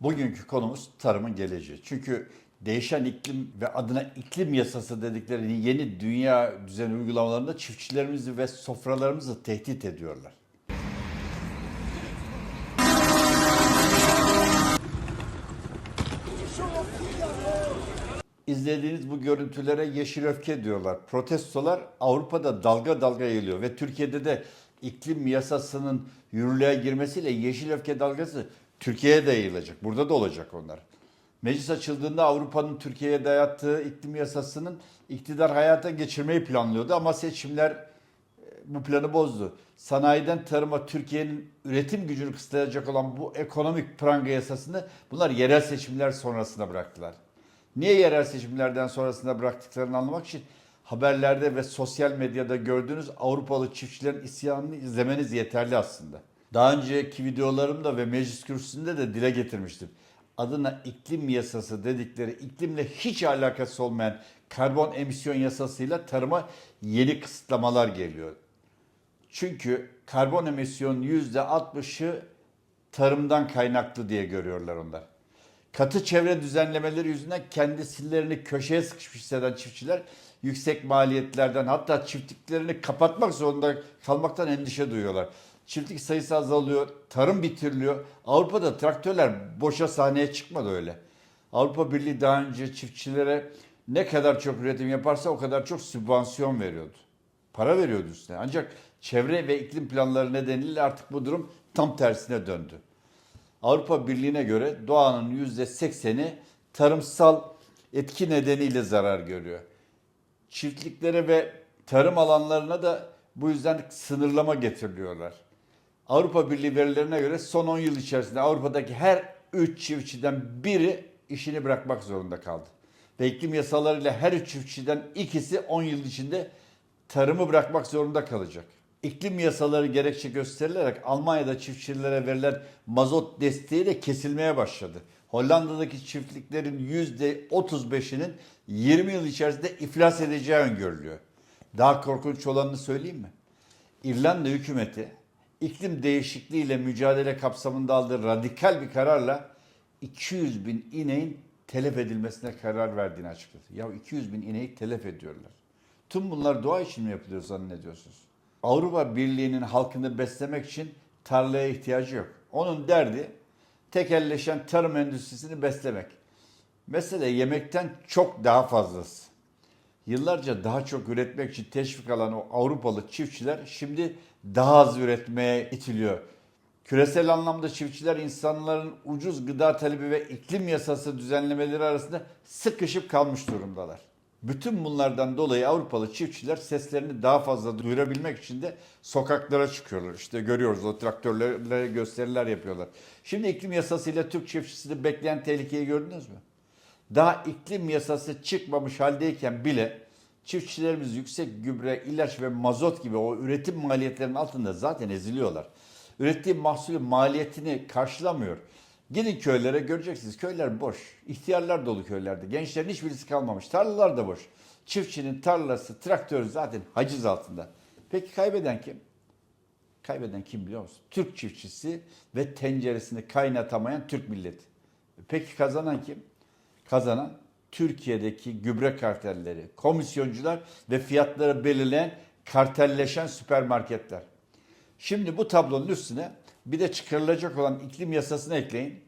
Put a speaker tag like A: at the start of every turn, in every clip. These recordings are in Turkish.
A: Bugünkü konumuz tarımın geleceği. Çünkü değişen iklim ve adına iklim yasası dedikleri yeni dünya düzeni uygulamalarında çiftçilerimizi ve sofralarımızı tehdit ediyorlar. İzlediğiniz bu görüntülere yeşil öfke diyorlar. Protestolar Avrupa'da dalga dalga yayılıyor ve Türkiye'de de iklim yasasının yürürlüğe girmesiyle yeşil öfke dalgası Türkiye'ye de yayılacak. Burada da olacak onlar. Meclis açıldığında Avrupa'nın Türkiye'ye dayattığı iklim yasasının iktidar hayata geçirmeyi planlıyordu ama seçimler e, bu planı bozdu. Sanayiden tarıma Türkiye'nin üretim gücünü kısıtlayacak olan bu ekonomik pranga yasasını bunlar yerel seçimler sonrasına bıraktılar. Niye yerel seçimlerden sonrasında bıraktıklarını anlamak için haberlerde ve sosyal medyada gördüğünüz Avrupalı çiftçilerin isyanını izlemeniz yeterli aslında. Daha önceki videolarımda ve meclis kürsüsünde de dile getirmiştim. Adına iklim yasası dedikleri iklimle hiç alakası olmayan karbon emisyon yasasıyla tarıma yeni kısıtlamalar geliyor. Çünkü karbon emisyonun %60'ı tarımdan kaynaklı diye görüyorlar onlar. Katı çevre düzenlemeleri yüzünden kendisilerini köşeye sıkışmış hisseden çiftçiler yüksek maliyetlerden hatta çiftliklerini kapatmak zorunda kalmaktan endişe duyuyorlar. Çiftlik sayısı azalıyor, tarım bitiriliyor. Avrupa'da traktörler boşa sahneye çıkmadı öyle. Avrupa Birliği daha önce çiftçilere ne kadar çok üretim yaparsa o kadar çok sübvansiyon veriyordu. Para veriyordu üstüne. Ancak çevre ve iklim planları nedeniyle artık bu durum tam tersine döndü. Avrupa Birliği'ne göre doğanın %80'i tarımsal etki nedeniyle zarar görüyor. Çiftliklere ve tarım alanlarına da bu yüzden sınırlama getiriliyorlar. Avrupa Birliği verilerine göre son 10 yıl içerisinde Avrupa'daki her 3 çiftçiden biri işini bırakmak zorunda kaldı. Ve iklim yasalarıyla her 3 çiftçiden ikisi 10 yıl içinde tarımı bırakmak zorunda kalacak. İklim yasaları gerekçe gösterilerek Almanya'da çiftçilere verilen mazot desteği de kesilmeye başladı. Hollanda'daki çiftliklerin %35'inin 20 yıl içerisinde iflas edeceği öngörülüyor. Daha korkunç olanını söyleyeyim mi? İrlanda hükümeti iklim değişikliğiyle mücadele kapsamında aldığı radikal bir kararla 200 bin ineğin telef edilmesine karar verdiğini açıkladı. Ya 200 bin ineği telef ediyorlar. Tüm bunlar doğa için mi yapılıyor zannediyorsunuz? Avrupa Birliği'nin halkını beslemek için tarlaya ihtiyacı yok. Onun derdi tekelleşen tarım endüstrisini beslemek. Mesele yemekten çok daha fazlası. Yıllarca daha çok üretmek için teşvik alan o Avrupalı çiftçiler şimdi daha az üretmeye itiliyor. Küresel anlamda çiftçiler insanların ucuz gıda talebi ve iklim yasası düzenlemeleri arasında sıkışıp kalmış durumdalar. Bütün bunlardan dolayı Avrupalı çiftçiler seslerini daha fazla duyurabilmek için de sokaklara çıkıyorlar. İşte görüyoruz o traktörlerle gösteriler yapıyorlar. Şimdi iklim yasasıyla Türk çiftçisini bekleyen tehlikeyi gördünüz mü? Daha iklim yasası çıkmamış haldeyken bile çiftçilerimiz yüksek gübre, ilaç ve mazot gibi o üretim maliyetlerinin altında zaten eziliyorlar. Ürettiği mahsulün maliyetini karşılamıyor. Gidin köylere göreceksiniz. Köyler boş. İhtiyarlar dolu köylerde. Gençlerin hiçbirisi kalmamış. Tarlalar da boş. Çiftçinin tarlası, traktörü zaten haciz altında. Peki kaybeden kim? Kaybeden kim biliyor musun? Türk çiftçisi ve tenceresini kaynatamayan Türk milleti. Peki kazanan kim? Kazanan Türkiye'deki gübre kartelleri, komisyoncular ve fiyatları belirleyen kartelleşen süpermarketler. Şimdi bu tablonun üstüne bir de çıkarılacak olan iklim yasasını ekleyin.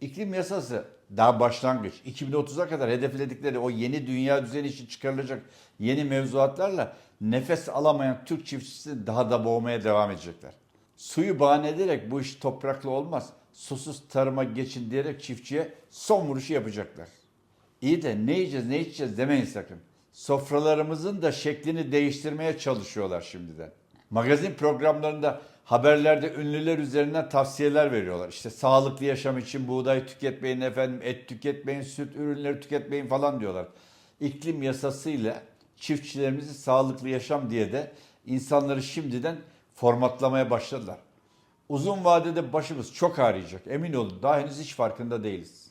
A: İklim yasası daha başlangıç. 2030'a kadar hedefledikleri o yeni dünya düzeni için çıkarılacak yeni mevzuatlarla nefes alamayan Türk çiftçisi daha da boğmaya devam edecekler. Suyu bahane ederek bu iş topraklı olmaz. Susuz tarıma geçin diyerek çiftçiye son vuruşu yapacaklar. İyi de ne yiyeceğiz ne içeceğiz demeyin sakın. Sofralarımızın da şeklini değiştirmeye çalışıyorlar şimdiden. Magazin programlarında haberlerde ünlüler üzerinden tavsiyeler veriyorlar. İşte sağlıklı yaşam için buğday tüketmeyin efendim, et tüketmeyin, süt ürünleri tüketmeyin falan diyorlar. İklim yasasıyla çiftçilerimizi sağlıklı yaşam diye de insanları şimdiden formatlamaya başladılar. Uzun vadede başımız çok ağrıyacak. Emin olun daha henüz hiç farkında değiliz.